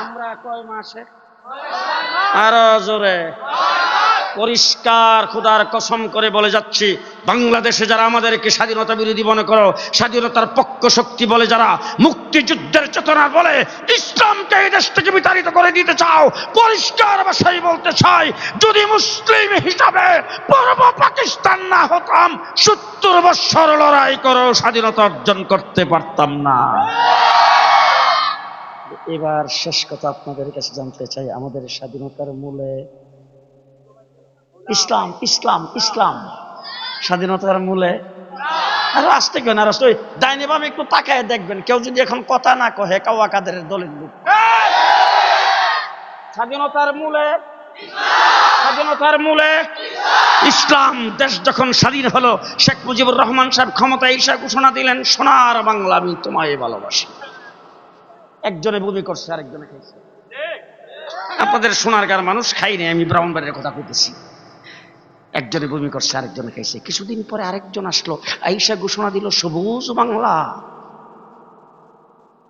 আমরা কয় মাসে? আরও জোরে। পরিষ্কার খুদার কসম করে বলে যাচ্ছি, বাংলাদেশে যারা আমাদেরকে স্বাধীনতা বিরোধী মনে করো, স্বাধীনতার পক্ষ শক্তি বলে যারা, মুক্তিযুদ্ধের চেতনা বলে, ইসলামকে এই দেশ থেকে বিতাড়িত করে দিতে চাও, পরিষ্কার ভাষায় বলতে চাই, যদি মুসলিম হিসাবে পূর্ব পাকিস্তান না হতাম, সত্তর বৎসর লড়াই করো স্বাধীনতা অর্জন করতে পারতাম না। এবার শেষ কথা আপনাদের কাছে জানতে চাই, আমাদের স্বাধীনতার মূলে ইসলাম ইসলাম ইসলাম। স্বাধীনতার মূলে আরে কেন? আর ডাইনে বামে একটু তাকায় দেখবেন, কেউ যদি এখন কথা না কহে কাওয়া কাদের দলের লোক স্বাধীনতার মূলে স্বাধীনতার মূলে ইসলাম, দেশ যখন স্বাধীন হলো, শেখ মুজিবুর রহমান সাহেব ক্ষমতা ঈশা ঘোষণা দিলেন, সোনার বাংলা আমি তোমায় ভালোবাসি। একজনে বমি করছে, আরেকজনে খাইছে। আপনাদের সোনারগার মানুষ খাইনি আমি ব্রাহ্মণবাড়ির কথা কইতেছি। একজনে বমি করছে, আরেকজনে খাইছে। কিছুদিন পরে আরেকজন আসলো আইসা ঘোষণা দিল, সবুজ বাংলা।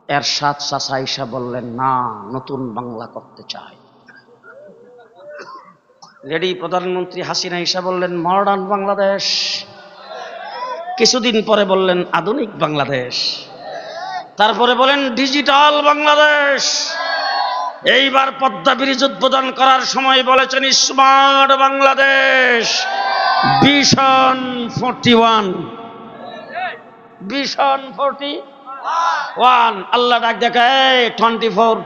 এর সাত চাষা আইসা বললেন, না, নতুন বাংলা করতে চাই। রেডি, প্রধানমন্ত্রী হাসিনা ইসা বললেন, মডার্ন বাংলাদেশ। কিছুদিন পরে বললেন, আধুনিক বাংলাদেশ। তারপরে বলেন, ডিজিটাল বাংলাদেশ। এইবার পদ্মা ব্রিজ উদ্বোধন করার সময় বলেছেন, smart Bangladesh. Vision forty one. Vision forty one. আল্লাহ ডাক দেখে টোয়েন্টি ফোর।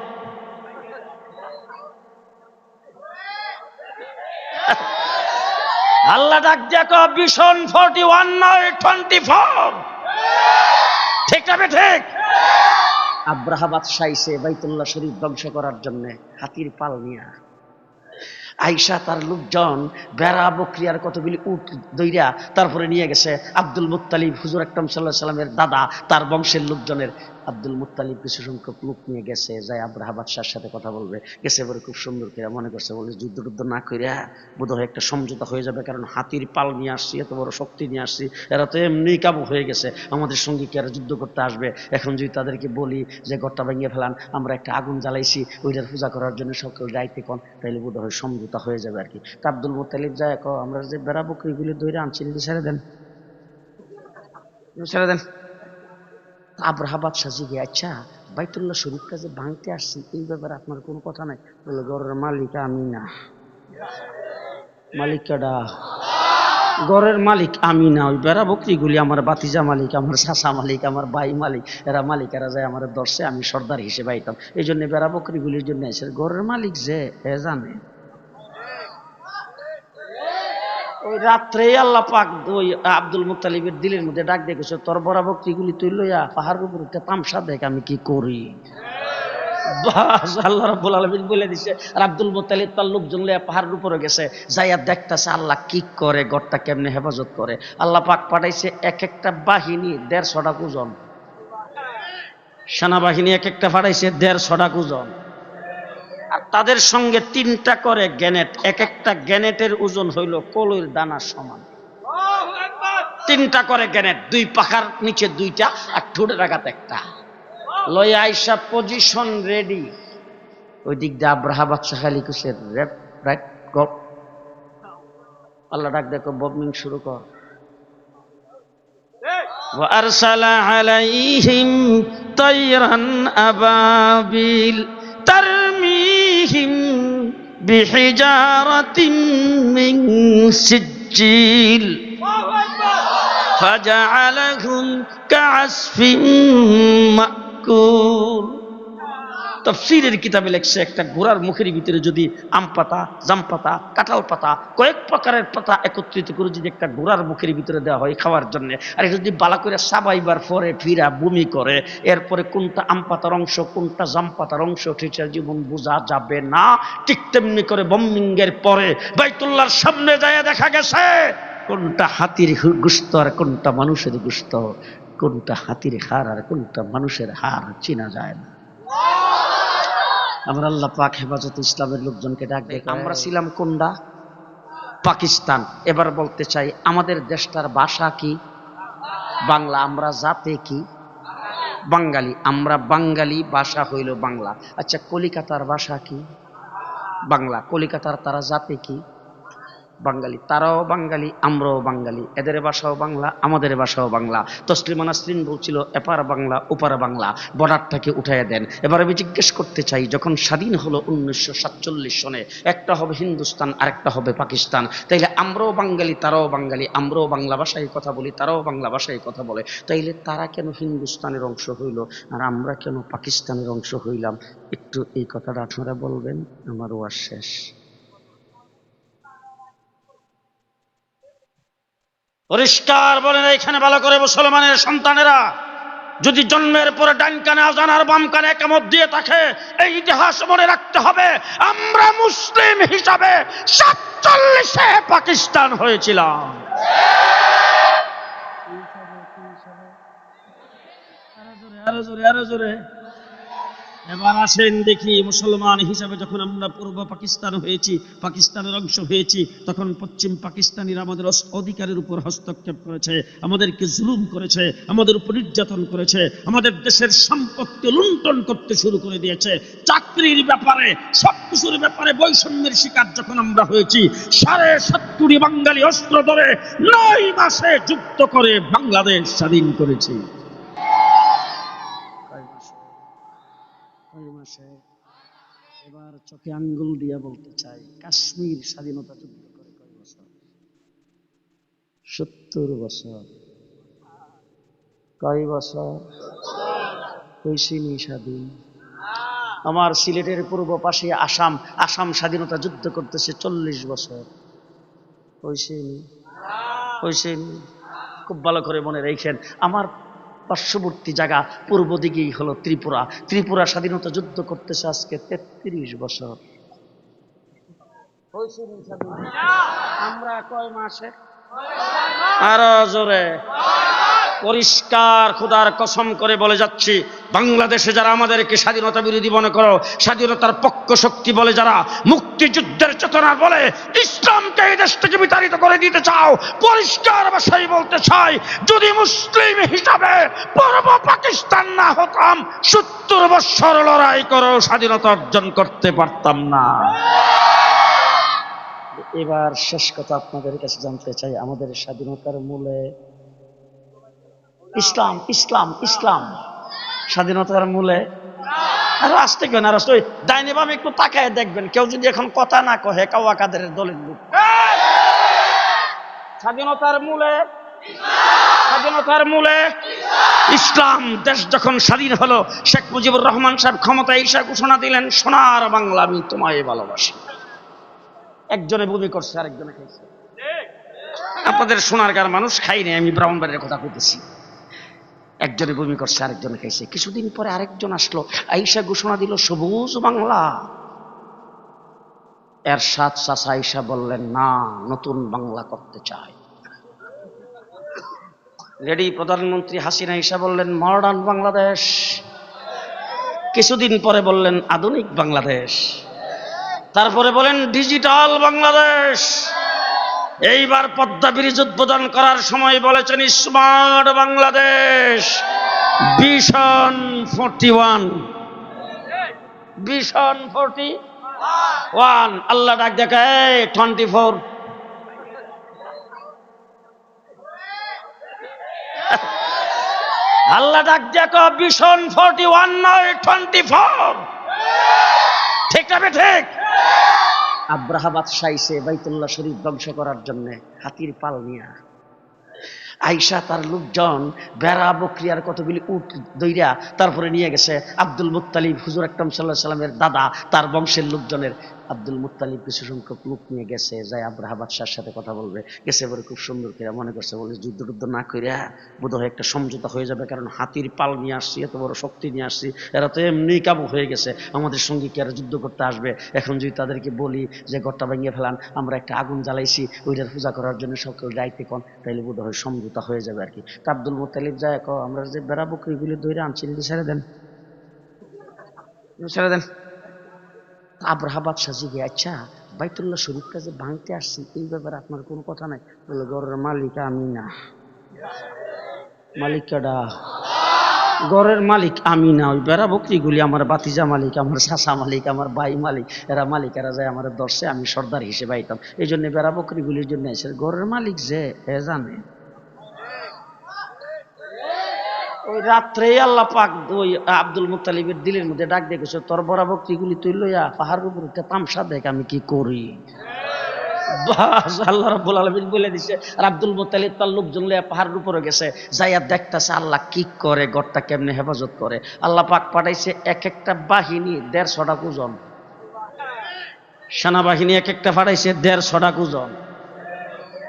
আল্লাহ ডাক দেখো ভিশন ফোরটি ওয়ান নয়, টোয়েন্টি ফোর। ঠিক না বে ঠিক? আব্রাহা সাইসে বাইতুল্লাহ শরীফ ধ্বংস করার জন্য হাতির পাল নিয়া। আইসা তার লোকজন বেড়া বক্রিয়ার কতগুলি উট দইরা তারপরে নিয়ে গেছে আব্দুল মুতালিব হুজুর আকরম সাল্লাহ সাল্লামের দাদা, তার বংশের লোকজনের। আব্দুল মুত্তালিব কিছু সংখ্যক লোক নিয়ে গেছে যাই আব্রাহা বাদশার সাথে কথা বলবে। গেছে পরে খুব সুন্দর করে মনে করছে, বলে যুদ্ধ টুদ্ধ না কইরা বোধ হয় একটা সমঝোতা হয়ে যাবে, কারণ হাতির পাল নিয়ে আসছি, এত বড় শক্তি নিয়ে আসছি, এরা তো এমনি কাবু হয়ে গেছে, আমাদের সঙ্গে কি আর যুদ্ধ করতে আসবে? এখন যদি তাদেরকে বলি যে ঘরটা ভেঙে ফেলান, আমরা একটা আগুন জ্বালাইছি, ওইটার পূজা করার জন্য সকল যাইতে কন? তাইলে বোধ হয় সমঝোতা হয়ে যাবে আর কি। তা আব্দুল মোতালিব যায় আমরা যে বেড়া বকরিগুলি ধরে আনছি ছেড়ে দেন। ছেড়ে দেন। আব্রাহা বাদশাহ জিগে আচ্ছা বাইতুল্লাহ শরীফটা যে ভাঙতে আসছি, এই ব্যাপারে আপনার কোনো কথা নাই? বলে ঘরের মালিক আমি না মালিক কেডা ঘরের মালিক আমি না ওই বেড়া বকরিগুলি আমার বাতিজা মালিক, আমার শাসা মালিক, আমার ভাই মালিক, এরা মালিক, এরা যায় আমার দর্শে, আমি সর্দার হিসেবে আইতাম। এই জন্য বেড়া বকরিগুলির জন্য এসে ঘরের মালিক যে এ জানে? ওই রাত্রে আল্লাহ পাক ওই আব্দুল মুতালিবের দিলের মধ্যে ডাক দেখেছে তোর বড় বকরিগুলি তুই লইয়া পাহাড়ের উপর একটা তামসা দেখ, আমি কি করি? আল্লাহ রাব্বুল আলামিন বলে দিছে, আর আব্দুল মুতালিব তার লোকজন লইয়া পাহাড়ের উপরে গেছে, যাইয়া দেখতাছে আল্লাহ কি করে গড়টা কেমনে হেফাজত করে? আল্লাহ পাক পাঠাইছে এক একটা বাহিনী দেড়শোটা ওজন সেনাবাহিনী এক একটা পাঠাইছে দেড়শোটা ওজন আর তাদের সঙ্গে তিনটা করে গ্যানেট এক একটা গ্যানেটের ওজন হইল কলইর দানার সমান তিনটা করে গ্যানেট দুই পাখার নিচে দুইটা আর ঠোঁটের আঘাত একটা লয় আইসা পজিশন রেডি ওই দিক দিয়ে আব্রাহা বাদশাহ খালি কুসের রেপ রাইট গপ আল্লাহ ডাক দেখো বমিং শুরু কর وأرسل عليهم طيرا أبابيل ترميهم بحجارة من سجيل فجعلهم كعصف مأكول তফসিরের কিতাবে লেখছে একটা ঘোড়ার মুখের ভিতরে যদি আম পাতা, জাম পাতা, কাঁঠাল পাতা, কয়েক প্রকারের পাতা একত্রিত করে যদি একটা ঘোড়ার মুখের ভিতরে দেওয়া হয় খাওয়ার জন্য, আর যদি বালা করে সাবাইবার পরে ফিরা, বমি করে, এরপরে কোনটা আম পাতার অংশ, কোনটা জাম পাতার অংশ টিচার জীবন বোঝা যাবে না। ঠিক তেমনি করে বম্বিংয়ের পরে বাইতুল্লার সামনে যায় দেখা গেছে, কোনটা হাতির গুস্ত আর কোনটা মানুষের গুস্ত, কোনটা হাতির হার আর কোনটা মানুষের হার চেনা যায় না। আমরা আল্লাহ পাক হেফাজত ইসলামের লোকজনকে ডাকবে আমরা ছিলাম কোনটা পাকিস্তান। এবার বলতে চাই, আমাদের দেশটার ভাষা কি? বাংলা। আমরা জাতে কি? বাঙালি। আমরা বাঙালি ভাষা হইল বাংলা। আচ্ছা কলিকাতার ভাষা কি? বাংলা। কলিকাতার তারা জাতে কি? বাঙালি, তারাও বাঙালি, আমরাও বাঙালি। এদের ভাষাও বাংলা, আমাদের ভাষাও বাংলা। তসলিমা নাসরিন বলছিল, এপার বাংলা, ওপার বাংলা। বর্ডারটাকে উঠাইয়া দেন। এবার আমি জিজ্ঞেস করতে চাই, যখন স্বাধীন হলো উনিশশো সাতচল্লিশ সনে, একটা হবে হিন্দুস্তান, আরেকটা হবে পাকিস্তান। তাইলে আমরাও বাঙালি, তারাও বাঙালি, আমরাও বাংলা ভাষায় কথা বলি, তারাও বাংলা ভাষায় কথা বলে। তাইলে তারা কেন হিন্দুস্তানের অংশ হইল, আর আমরা কেন পাকিস্তানের অংশ হইলাম? একটু এই কথাটা আপনারা বলবেন, আমার ওয়ার শেষ। পরিষ্কার বলেন এখানে ভালো করে মুসলমানের সন্তানেরা যদি জন্মের পরে ডান কানে আজান আর বাম কানে একামত দিয়ে থাকে, এই ইতিহাস মনে রাখতে হবে, আমরা মুসলিম হিসাবে সাতচল্লিশে পাকিস্তান হয়েছিলাম। আরও জোরে আরও জোরে। এবার আসেন দেখি মুসলমান হিসাবে যখন আমরা পূর্ব পাকিস্তান হয়েছি, পাকিস্তানের অংশ হয়েছি, তখন পশ্চিম পাকিস্তানিরা আমাদের অধিকারের উপর হস্তক্ষেপ করেছে, আমাদেরকে জুলুম করেছে, আমাদের উপর নির্যাতন করেছে, আমাদের দেশের সম্পত্তি লুণ্ঠন করতে শুরু করে দিয়েছে। চাকরির ব্যাপারে সব কিছুর ব্যাপারে বৈষম্যের শিকার যখন আমরা হয়েছি, সাড়ে সত্তরি বাঙালি অস্ত্র ধরে নয় মাসে যুক্ত করে বাংলাদেশ স্বাধীন করেছি। চোখে আঙ্গুল দিয়া বলতে চাই, কাশ্মীর স্বাধীনতা যুদ্ধ করে কয় বছর? সত্তর বছর। কয় বছর? কৈশিনী স্বাধীন। আমার সিলেটের পূর্ব পাশে আসাম আসাম স্বাধীনতা যুদ্ধ করতেছে চল্লিশ বছর। কৈশিনী কৈশিনী খুব ভালো করে মনে রেখেন, আমার পার্শ্ববর্তী জায়গা, পূর্ব দিকেই হলো ত্রিপুরা। ত্রিপুরা স্বাধীনতা যুদ্ধ করতেছে আজকে তেত্রিশ বছর। আমরা কয় মাসে? আরও জোরে। পরিষ্কার খুদার কসম করে বলে যাচ্ছি, বাংলাদেশে যারা আমাদেরকে স্বাধীনতা বিরোধী মনে করো, স্বাধীনতার পক্ষ শক্তি বলে যারা মুক্তিযুদ্ধের চেতনা বলে, ইসলামকে এই দেশ থেকে বিতাড়িত করে দিতে চাও, পরিষ্কার ভাষায় বলতে চাই, যদি মুসলিম হিসাবে পূর্ব পাকিস্তান না হতাম, সত্তর বৎসর লড়াই করো স্বাধীনতা অর্জন করতে পারতাম না। এবার শেষ কথা আপনাদের কাছে জানতে চাই, আমাদের স্বাধীনতার মূলে ইসলাম ইসলাম ইসলাম। স্বাধীনতার মূলে। ডাইনে বামে একটু তাকায় দেখবেন, কেউ যদি এখন কথা না কহে কাওয়া কাদের দলের স্বাধীনতার মূলে স্বাধীনতার মূলে। ইসলাম, দেশ যখন স্বাধীন হলো, শেখ মুজিবুর রহমান সাহেব ক্ষমতা ঈশা ঘোষণা দিলেন, সোনার বাংলা আমি তোমায় ভালোবাসি। একজনে বমি করছে, আরেকজনে খাইছে। আপনাদের সোনারগার মানুষ খাইনি আমি ব্রাহ্মণবাড়ির কথা কইতেছি। একজনে বমি করছে, আরেকজনে খাইছে। কিছুদিন পরে আরেকজন আসলো আইসা ঘোষণা দিল, সবুজ বাংলা। এর সাত চাষা আইসা বললেন, না, নতুন বাংলা করতে চাই। লেডি প্রধানমন্ত্রী হাসিনা ইসা বললেন, মডার্ন বাংলাদেশ। কিছুদিন পরে বললেন, আধুনিক বাংলাদেশ। তারপরে বলেন, ডিজিটাল বাংলাদেশ। এইবার পদ্মা ব্রিজ উদ্বোধন করার সময় বলেছেন, smart Bangladesh. Vision forty one. Vision forty one. আল্লাহ ডাক দেখে টোয়েন্টি ফোর। আল্লাহ ডাক দেখো ভিশন ফোরটি ওয়ান নয়, টোয়েন্টি ফোর। ঠিক না ঠিক? আব্রাহা বাদশাইছে বাইতুল্লাহ শরীফ ধ্বংস করার জন্য হাতির পাল নিয়া আইসা তার লোকজন বেড়া বক্রিয়ার কতগুলি উট দইরা তারপরে নিয়ে গেছে আব্দুল মুতালিব হুজুর আকরম সাল্লাহ সাল্লামের দাদা, তার বংশের লোকজনের। আব্দুল মুত্তালিব কিছু সংখ্যক লোক নিয়ে গেছে যাই আব্রাহা বাদশার সাথে কথা বলবে। গেছে এবারে খুব সুন্দর করে মনে করছে, বলে যুদ্ধ টুদ্ধ না কইরা বোধহয় একটা সমঝোতা হয়ে যাবে, কারণ হাতির পাল নিয়ে আসছি, এত বড় শক্তি নিয়ে আসছি, এরা তো এমনি কাবু হয়ে গেছে, আমাদের সঙ্গে কি আর যুদ্ধ করতে আসবে? এখন যদি তাদেরকে বলি যে ঘরটা ভেঙে ফেলান, আমরা একটা আগুন জ্বালাইছি, ওইটার পূজা করার জন্য সকল দায়িত্বে কন? তাইলে বোধ হয় সমঝোতা হয়ে যাবে আর কি। তা আব্দুল মোতালিব যায় কো আমরা যে বেড়া বকরিগুলি ধরে আনছি ছেড়ে দেন। ছেড়ে দেন। আব্রাহা বাদশাহ জিগে আচ্ছা বাইতুল্লাহ শরীফটা যে ভাঙতে আসছি, এই ব্যাপারে আপনার কোনো কথা নাই? বলে, ঘরের মালিক আমি না। মালিক কেডা ঘরের মালিক আমি না। ওই বেড়া বকরিগুলি আমার বাতিজা মালিক, আমার শাসা মালিক, আমার ভাই মালিক, এরা মালিক এরা যায় আমার দর্শে, আমি সর্দার হিসেবে আইতাম। এই জন্য বেড়া বকরিগুলির জন্য এসে, ঘরের মালিক যে এ জানে? ওই রাত্রেই আল্লাহ পাক ওই আব্দুল মুতালিবের দিলের মধ্যে ডাক দেখেছে তোর বড় বকরিগুলি তুই লইয়া পাহাড়ের উপর তামসা দেখ, আমি কি করি? বাস, আল্লাহ রাব্বুল আলামিন বলে দিছে, আর আব্দুল মুতালিব তার লোকজন লইয়া পাহাড়ের উপরে গেছে, যাইয়া দেখতাছে আল্লাহ কি করে গড়টা কেমনে হেফাজত করে? আল্লাহ পাক পাঠাইছে এক একটা বাহিনী দেড়শোটা ওজন সেনাবাহিনী এক একটা পাঠাইছে দেড়শোটা ওজন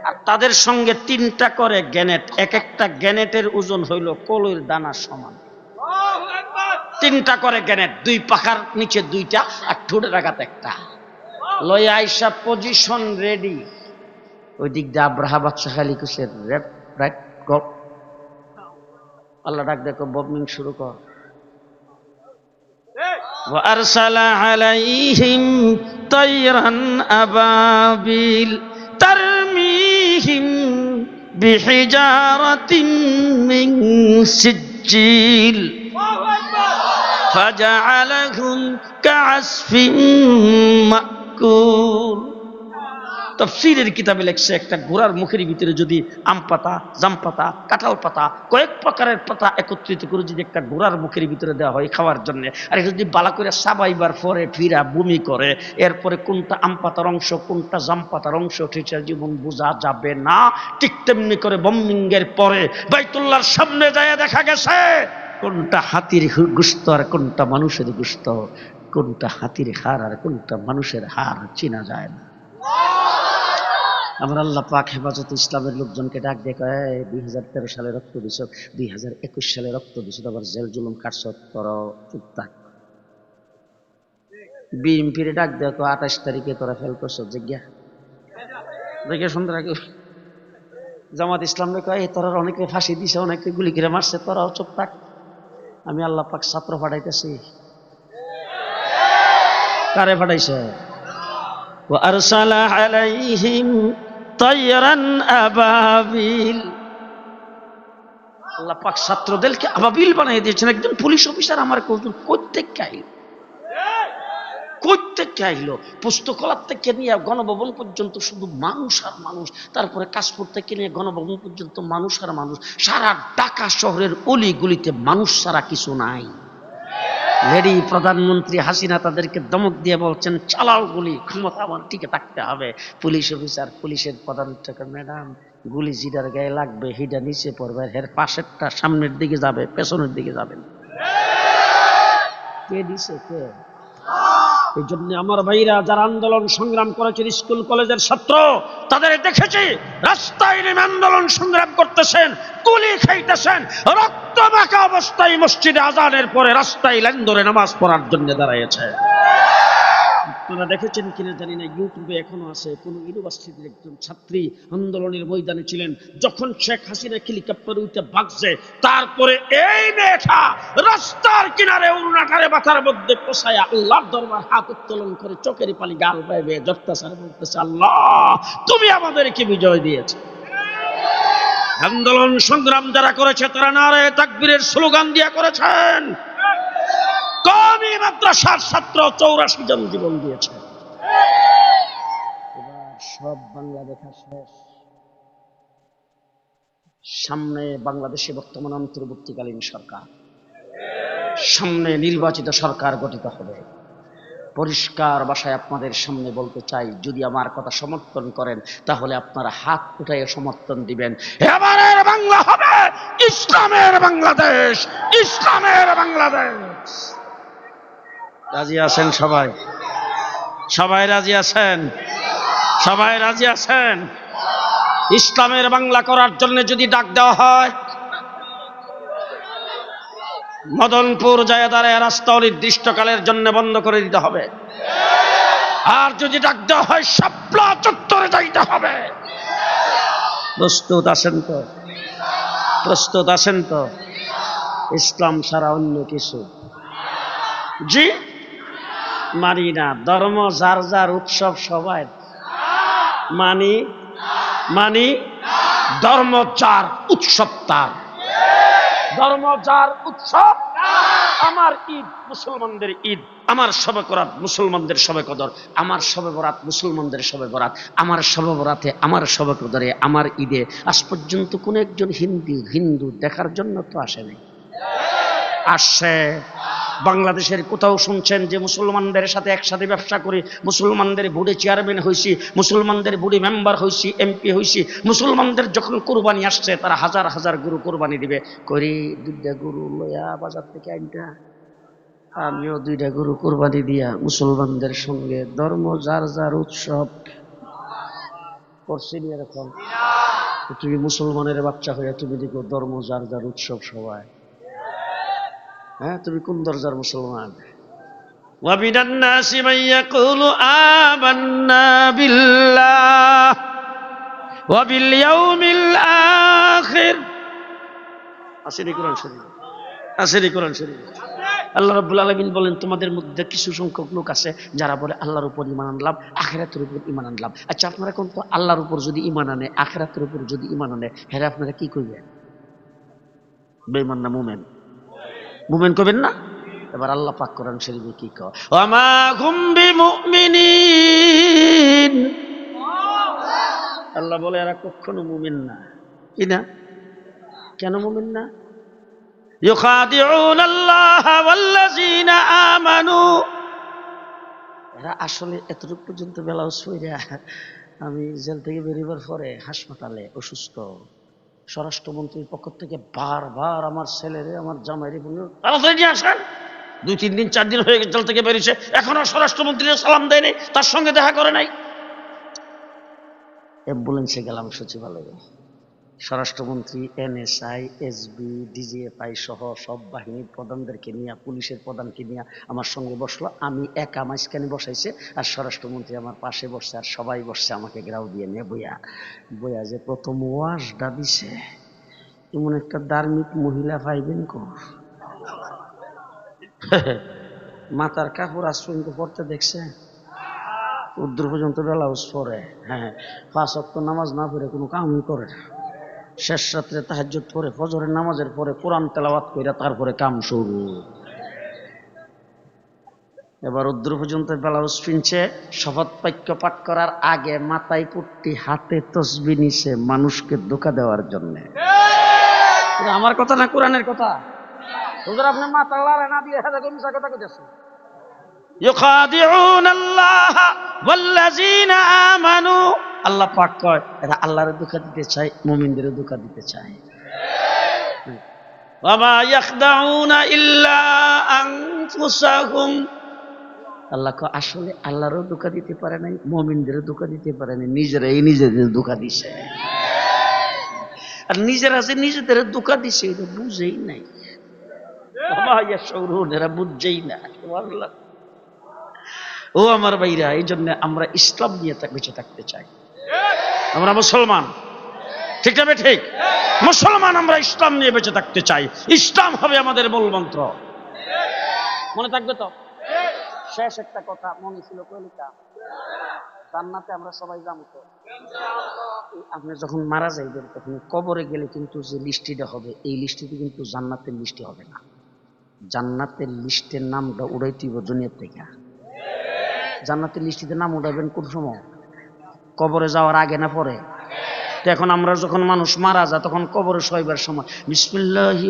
আর তাদের সঙ্গে তিনটা করে গ্যানেট এক একটা গ্যানেটের ওজন হইল কলইর দানার সমান তিনটা করে গ্যানেট দুই পাখার নিচে দুইটা আর ঠোঁটের আঘাত একটা লয়া আইসা পজিশন রেডি ওই দিক দিয়ে আব্রাহা বাদশাহ আলী কুসের রেপ রাইট গপ আল্লাহ ডাক দেখো বমিং শুরু কর وأرسل عليهم طيرا أبابيل ترميهم بحجارة من سجيل فجعلهم كعصف مأكول তফসিরের কিতাবে লেখছে একটা ঘোড়ার মুখের ভিতরে যদি আম পাতা, জাম পাতা, কাঁঠাল পাতা, কয়েক প্রকারের পাতা একত্রিত করে যদি একটা ঘোড়ার মুখের ভিতরে দেওয়া হয় খাওয়ার জন্য, আর এটা যদি বালা করে সাবাইবার পরে ফিরা, বমি করে, এরপরে কোনটা আম পাতার অংশ, কোনটা জাম পাতার অংশ টিচার জীবন বোঝা যাবে না। ঠিক তেমনি করে বম্বিংয়ের পরে বাইতুল্লাহর সামনে যায় দেখা গেছে, কোনটা হাতির গুস্ত আর কোনটা মানুষের গুস্ত, কোনটা হাতির হাড় আর কোনটা মানুষের হার চেনা যায় না। আমার আল্লাহ পাক হেফাজত ইসলামের লোকজনকে ডাক দেখো দুই হাজার তেরো সালে রক্ত দিছ দুই হাজার একুশ সালে রক্ত দিছ আবার জেল জুলুম কাটছ তর চুপ থাক বিএমপির ডাক দেখো আঠাশ তারিখে তোরা ফেল করছ জিজ্ঞা দেখে সুন্দর আগে জামাত ইসলাম কয় তোরা অনেকে ফাঁসি দিছে অনেকে গুলি করে মারছে তোরাও চুপ থাক আমি আল্লাহ পাক ছাত্র পাঠাইতেছি কারে পাঠাইছে وأرسل عليهم তৈরান আবাবিল। আল্লাহ পাক ছাত্রদেরকে আবাবিল বানিয়ে দিয়েছেন। একজন পুলিশ অফিসার আমার কৌতুক কোথেকে আইল? কোথেকে আইলো? পুস্তকলার থেকে নিয়ে গণভবন পর্যন্ত শুধু মানুষ আর মানুষ, তারপরে কাশপুর থেকে নিয়ে গণভবন পর্যন্ত মানুষ আর মানুষ। সারা ঢাকা শহরের অলিগুলিতে মানুষ ছাড়া কিছু নাই। লেডি প্রধানমন্ত্রী হাসিনা তাদেরকে দমক দিয়ে বলছেন, চালাও গুলি ক্ষমতা আমার টিকে থাকতে হবে। পুলিশ অফিসার, পুলিশের প্রধান ম্যাডাম, গুলি জিডার গায়ে লাগবে, হিডা নিচে পড়বে এর পাশেরটা সামনের দিকে যাবে, পেছনের দিকে যাবে। কে দিছে, কে? এই জন্য আমার ভাইরা যারা আন্দোলন সংগ্রাম করেছেন, স্কুল, কলেজের ছাত্র, তাদের দেখেছি, রাস্তায় নেমে আন্দোলন সংগ্রাম করতেছেন, গুলি খাইতেছেন, রক্ত অবস্থায় মসজিদে আজানের পরে রাস্তায় লাইন ধরে নামাজ পড়ার জন্য আপনারা দেখেছেন কিনা জানি না, ইউটিউবে এখনও আছে কোন ইউনিভার্সিটির একজন ছাত্রী আন্দোলনের ময়দানে ছিলেন, যখন শেখ হাসিনা হেলিকপ্টার উঠে ভাগছে তারপরে এই মেয়েটা রাস্তার কিনারে উন্নাকারে মাথার মধ্যে পোষায় আল্লাহর দরবার হাত উত্তোলন করে চোখের পালি গাল বাইবে যত্তাচার বলতেছে, আল্লাহ, তুমি আমাদেরকে বিজয় দিয়েছে। আন্দোলন সংগ্রাম যারা করেছে, তারা নারে তাকবীরের স্লোগান দিয়া করেছেন। কমি মাদ্রাসার ছাত্র চৌরাশি জন জীবন দিয়েছে। সব বাংলা দেখা শেষ। সামনে বাংলাদেশে বর্তমান অন্তর্বর্তীকালীন সরকার। সামনে নির্বাচিত সরকার গঠিত হবে। পরিষ্কার ভাষায় আপনাদের সামনে বলতে চাই, যদি আমার কথা সমর্থন করেন, তাহলে আপনারা হাত উঠাইয়ে সমর্থন দিবেন। এবারের বাংলা হবে ইসলামের বাংলাদেশ ইসলামের বাংলাদেশ। রাজি আছেন সবাই? সবাই রাজি আছেন? সবাই রাজি আছেন? ইসলামের বাংলা করার জন্য যদি ডাক দেওয়া হয় মদনপুর জায়দারে রাস্তা অনির্দিষ্টকালের জন্য বন্ধ করে দিতে হবে। আর যদি ডাক দেওয়া হয়, শাপলা চত্বরে যাইতে হবে। প্রস্তুত আছেন তো? প্রস্তুত আছেন তো? ইসলাম ছাড়া অন্য কিছু। জি? মানি না। ধর্ম যার যার উৎসব সবাই। মানি? মানি? ধর্ম যার উৎসব তার। ধর্ম, যার উৎসব, আমার ঈদ মুসলমানদের ঈদ, আমার সবে করাত মুসলমানদের সবে কদর, আমার সবে বরাত মুসলমানদের সবে বরাত, আমার সবে বরাতে, আমার সবে কদরে, আমার ঈদে। আজ পর্যন্ত কোন একজন হিন্দু হিন্দু দেখার জন্য তো আসেনি আসছে বাংলাদেশের কোথাও শুনছেন যে মুসলমানদের সাথে একসাথে ব্যবসা করি, মুসলমানদের বুড়ি চেয়ারম্যান হয়েছি মুসলমানদের বুড়ি মেম্বার হয়েছি এমপি হয়েছি মুসলমানদের যখন কোরবানি আসছে, তারা হাজার হাজার গরু কোরবানি দিবে। করি, দুইটা গরু লয়া বাজার থেকে আইনটা। আমিও দুইটা গরু কোরবানি দিয়া মুসলমানদের সঙ্গে ধর্ম, যার যার উৎসব করছি নি এরকম। তুমি মুসলমানের বাচ্চা হইয়া তুমি দেখো ধর্ম, যার যার উৎসব সবাই। হ্যাঁ তুমি কোন দরজার মুসলমান ومن الناس من يقول آمنا بالله وباليوم الآخر আসেনি কোরআন শরীফ আসেনি কোরআন শরীফ আল্লাহ রাব্বুল আলামিন বলেন তোমাদের মধ্যে কিছু সংখ্যক লোক আছে যারা বলে আল্লাহর উপর ইমান আনলাম আখেরাতের উপর ইমান আনলাম আচ্ছা আপনারা কোন তো আল্লাহর উপর যদি ইমান আনে আখেরাতের উপর যদি ইমান আনে হ্যাঁ আপনারা কি করবেন বেঈমান না মুমেন মুমেন করবেন না এবার আল্লাহ পাক কোরআন শরীফে কি কয় ওয়ামা হুম বিমুমিনিন আল্লাহ বলে এরা কখনো মুমিন না কি না কেন মুমিন না يخادعون الله والذين آمنوا এরা আসলে এতটুকু পর্যন্ত বেলা সইরা আমি জেল থেকে বেরিবার পরে হাসপাতালে অসুস্থ স্বরাষ্ট্রমন্ত্রীর পক্ষ থেকে বারবার আমার ছেলেরে, আমার জামাইরে বলল, তাড়াতাড়ি নিয়ে আসেন। দুই, তিন দিন, চার দিন হয়ে গেছে থেকে বেরিয়েছে। এখনও স্বরাষ্ট্রমন্ত্রীর সালাম দেয়নি, তার সঙ্গে দেখা করে নাই। অ্যাম্বুলেন্সে গেলাম সচিবালয়ে। স্বরাষ্ট্রমন্ত্রী, এনএসআই, এসবি, ডিজিএফআই সহ সব বাহিনীর প্রধানদেরকে নিয়ে, পুলিশের প্রধানকে নিয়ে আমার সঙ্গে বসল। আমি একা মাঝখানে বসাইছে আর স্বরাষ্ট্রমন্ত্রী আমার পাশে বসছে আর সবাই বসছে আমাকে গ্রাউ দিয়ে নিয়ে বইয়া। বইয়া যে প্রথম ওয়াজটা দিছে, এমন একটা ধার্মিক মহিলা পাইবেন কো মাতার কাপড় আশ্রয় পড়তে দেখছে উদ্র পর্যন্ত বেলাউজ পরে। হ্যাঁ পাঁচ অক্ট নামাজ না পড়ে কোনো কামই করে না। শেষ রাত্রে তাহাজ্জুদ পরে ফজরের নামাজের পরে কোরআন তেলাওয়াত কইরা তারপরে কাম শুরু এবার উদ্র পর্যন্ত ব্লাউজ পিনছে শপথ বাক্য পাঠ করার আগে মাথায় পুট্টি হাতে তসবি নিছে মানুষকে ধোকা দেওয়ার জন্য আমার কথা না কোরআনের কথা হুজুর আপনি মাথা লাড়ে না দিয়ে হাতে মিশা কথা কইতেছেন يخادعون الله والذين آمنوا আল্লাহ পাক কয় এরা আল্লাহর দুঃখ দিতে চায় মুমিনদের দুঃখ দিতে চায়। আল্লাহ আসলে আল্লাহরও দুঃখ দিতে পারে নাই মুমিনদের দুঃখ দিতে পারে নাই নিজেরাই নিজেদের দুঃখ দিছে। আর নিজেরা যে নিজেদের দুঃখ দিছে এটা বুঝেই নাই। এরা বুঝছেই না ও আমার ভাইরা এই জন্য আমরা ইসলাম নিয়ে বেঁচে থাকতে চাই। আমরা মুসলমান। ঠিক না ঠিক? মুসলমান আমরা ইসলাম নিয়ে বেঁচে থাকতে চাই। ইসলাম হবে আমাদের মূল মন্ত্র। মনে থাকবে তো? শেষ একটা কথা মনে ছিল কলিকা জান্নাতে আমরা সবাই যাব তো। আপনি যখন মারা যাইবেন তখন কবরে গেলে কিন্তু যে লিস্টিটা হবে, এই লিস্টিতে কিন্তু জান্নাতের লিস্টি হবে না। জান্নাতের লিস্টের নামটা উড়াইতে হইব দুনিয়ার থেকে। জান্নাতের লিস্টিতে নাম উঠাবেন কোন সময়? কবরে যাওয়ার আগে না পরে? এখন আমরা যখন মানুষ মারা যায়, তখন কবরে শোয়বার সময়, বিসমিল্লাহি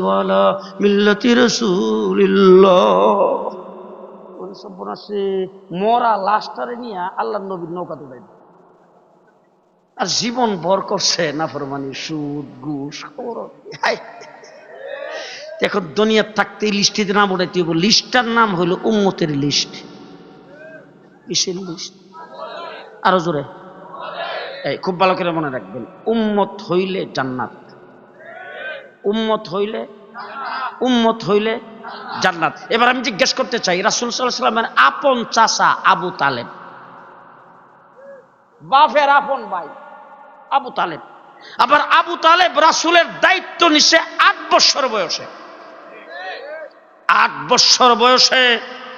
মরা লাশটারে নিয়ে আল্লাহর নবীর নৌকা তুলে আর জীবন ভর করছে, নাফরমানি, সুদ, ঘুষ, খবর। এখন দুনিয়ার থাকতে লিস্টিতে নাম উঠাইতে হইব, লিস্টটার নাম হলো উম্মতের লিস্ট। কিসের লিস্ট? আরও জোরে। খুব ভালো করে মনে রাখবেন, উম্মত হইলে জান্নাত। উম্মত হইলে উম্মত হইলে জান্নাত। এবার আমি জিজ্ঞেস করতে চাই, রাসুল সাল্লামের আপন চাচা আবু তালেব। বাপের আপন ভাই, আবু তালেব। আবার আবু তালেব রাসুলের দায়িত্ব নিছে আট বছর বয়সে। আট বছর বয়সে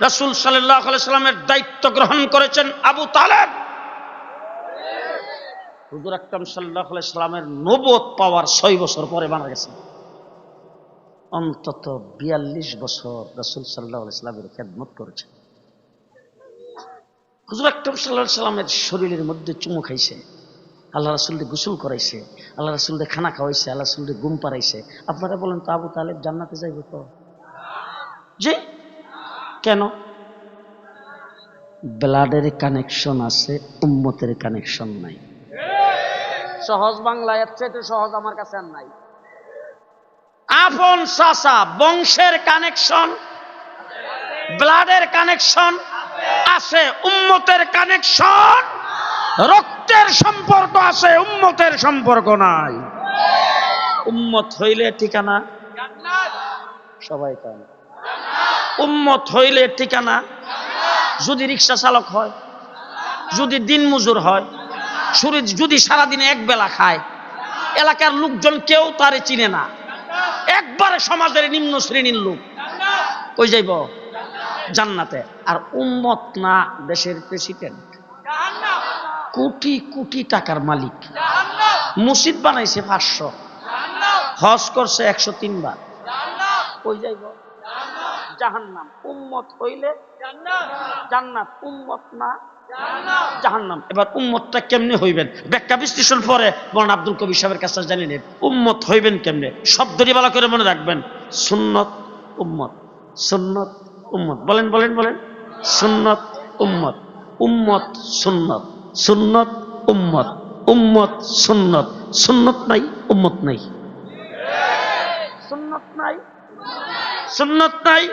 রাসুল সাল্লাহ সাল্লামের দায়িত্ব গ্রহণ করেছেন আবু তালেব। হুজুর আকরাম সাল্লাহ সাল্লামের নবদ পাওয়ার ছয় বছর পরে মারা গেছেন অন্তত বিয়াল্লিশ বছর রসুল সাল্লাহ ইসলামের খেদমত করেছে। হুজুর আকরম সাল্লাহ সাল্লামের শরীরের মধ্যে চুমু খাইছে। আল্লাহ রাসুলকে গোসল করাইছে। আল্লাহ রাসুলকে খানা খাওয়াইছে। আল্লাহ রাসুলকে ঘুম পাড়াইছে। আপনারা বলেন তো, আবু তালেব জান্নাতে যাইব তো? জি। কেন? ব্লাডের কানেকশন আছে, উম্মতের কানেকশন নাই। সহজ বাংলা এর চাইতে সহজ আমার কাছে আর নাই। আপন চাচা, বংশের কানেকশন, ব্লাডের কানেকশন, আছে উম্মতের কানেকশন, রক্তের সম্পর্ক আছে, উম্মতের সম্পর্ক নাই। উম্মত হইলে ঠিকানা? সবাই কেন উম্মত হইলে ঠিকানা? যদি রিক্সা চালক হয়, যদি দিন মজুর হয় শরীর যদি সারাদিনে এক বেলা খায়, এলাকার লোকজন কেউ তারে চিনে না। একবারে সমাজের নিম্ন শ্রেণির লোক। কই যাইব? জান্নাতে। আর উম্মত না দেশের প্রেসিডেন্ট কোটি কোটি টাকার মালিক। মসজিদ বানাইছে পাঁচশো। হজ করছে একশো তিনবার। কই যাইব? জাহান্নাম। উম্মত হইলে জান্নাত। উম্মত না জাহান্নাম। এবার উম্মতটা কেমনে হইবেন? ব্যাখ্যা বিশ্লেষণ পরে বলেন আব্দুল কবির সাহেবের কাছে জানি নেন উম্মত হইবেন কেমনে? শব্দটি ভালো করে মনে রাখবেন। সুন্নত, উম্মত। সুন্নত, উম্মত। বলেন বলেন বলেন। সুন্নত, উম্মত। উম্মত, সুন্নত। সুন্নত, উম্মত। উম্মত, সুন্নত। সুন্নত নাই, উম্মত নাই। সুন্নত নাই। সুন্নত নাই,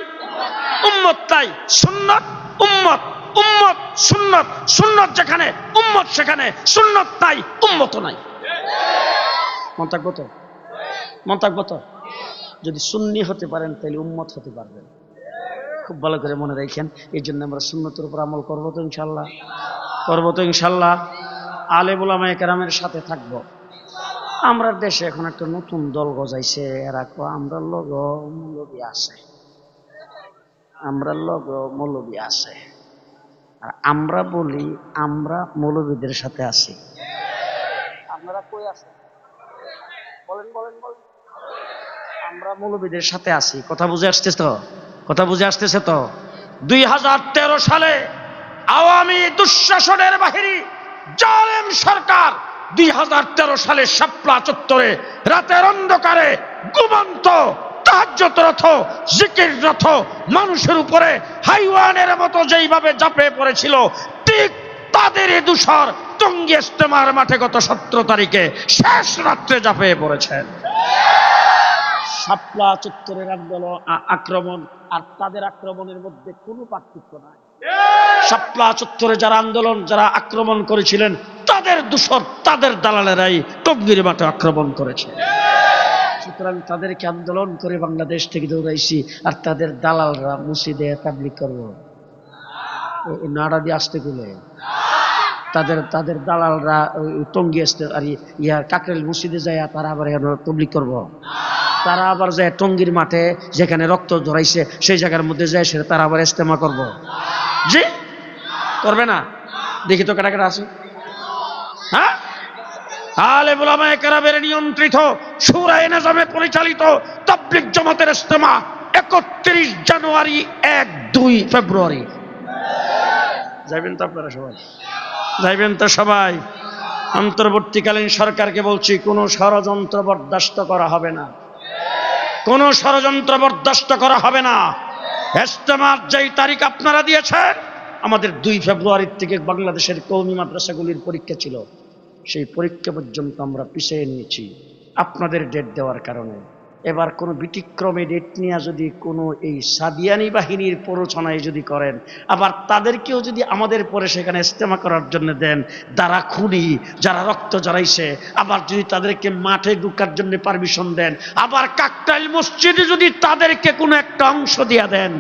উম্মত নাই। সুন্নত উম্মত উম্মত, সুন্নত সুন্নত যেখানে, উম্মত সেখানে, সুন্নত নাই উম্মত নাই। মন থাকব তো? মন থাকব তো? যদি সুন্নি হতে পারেন, তাহলে উম্মত হতে পারবেন। খুব ভালো করে মনে রাখেন, এই জন্য আমরা সুন্নতের উপর আমল করব তো ইনশাল্লাহ করব তো ইনশাল্লাহ আলে বুলামায় কেরামের সাথে থাকব। আমরা দেশে এখন একটা নতুন দল গজাইছে, এরা আমরা লগ আছে। আমরা লগ মৌলবী আছে। আর আমরা বলি আমরা মৌলবীদের সাথে আছি। আপনারা কই আছেন বলেন বলেন বলেন। আমরা মৌলবীদের সাথে আছি। কথা বুঝে আসতেছে? তো কথা বুঝে আসতেছে তো? দুই হাজার তেরো সালে আওয়ামী দুঃশাসনের বাহিনী জালেম সরকার দুই হাজার তেরো সালে শাপলা চত্বরে রাতের অন্ধকারে ঘুমন্ত মানুষের উপরে হাইওয়ানের মতো যেইভাবে পড়েছিল, ঠিক তাদেরই টঙ্গি ইস্তেমার মাঠে গত সতেরো তারিখে শেষ রাত্রে ঝাঁপিয়ে পড়েছেন শাপলা চত্বরের আন্দোলন আক্রমণ আর তাদের আক্রমণের মধ্যে কোনো পার্থক্য নাই। শাপলা চত্বরে যারা আন্দোলন, যারা আক্রমণ করেছিলেন, তাদের দূষর, তাদের দালালেরাই টঙ্গির মাঠে আক্রমণ করেছে। সুতরাং তাদেরকে আন্দোলন করে বাংলাদেশ থেকে দৌড়াইছি আর তাদের দালালরা মুসিদে তাবলিক করব। নাড়া দিয়ে আসতে গেলে তাদের তাদের দালালরা টঙ্গি আসতে আর ই- ইয়া কাকরেল মসজিদে যায় তারা আবার তবলিক করব। তারা আবার যায় টঙ্গির মাঠে যেখানে রক্ত ধরাইছে সেই জায়গার মধ্যে যায় সেটা তারা আবার ইস্তেমা করব। জি? করবে না? দেখি তো কাটা কাটা আছে। হ্যাঁ? আলে বুলামায়ে কেরামের নিয়ন্ত্রিত সুরায় নাজামে পরিচালিত তাবলিগ জমাতের ইস্তেমা একত্রিশ জানুয়ারি এক দুই ফেব্রুয়ারি। যাইবেন তো আপনারা সবাই? যাইবেন তো সবাই। অন্তর্বর্তীকালীন সরকারকে বলছি, কোনো ষড়যন্ত্র বরদাস্ত করা হবে না। কোনো ষড়যন্ত্র বরদাস্ত করা হবে না। ইস্তেমার যেই তারিখ আপনারা দিয়েছেন, আমাদের দুই ফেব্রুয়ারির থেকে বাংলাদেশের কৌমি মাদ্রাসাগুলির পরীক্ষা ছিল। সেই পরীক্ষা পর্যন্ত আমরা পিছিয়ে নিয়েছি আপনাদের ডেট দেওয়ার কারণে। এবার কোনো ব্যতিক্রমে ডেট নিয়ে যদি কোনো এই সাদিয়ানি বাহিনীর প্ররোচনায় যদি করেন, আবার তাদেরকেও যদি আমাদের পরে সেখানে ইস্তেমা করার জন্য দেন, যারা খুনি, যারা রক্ত জড়াইছে আবার যদি তাদেরকে মাঠে ঢুকার জন্য পারমিশন দেন, আবার কাকটাইল মসজিদে যদি তাদেরকে কোনো একটা অংশ দিয়া দেন,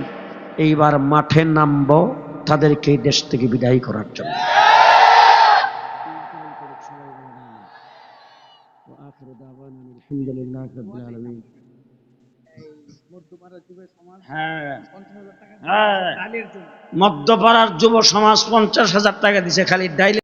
এইবার মাঠে নামবো তাদেরকে এই দেশ থেকে বিদায় করার জন্য। হ্যাঁ আলামিন। মধ্যপাড়ার যুব সমাজ পঞ্চাশ হাজার টাকা দিছে খালি ডাইলে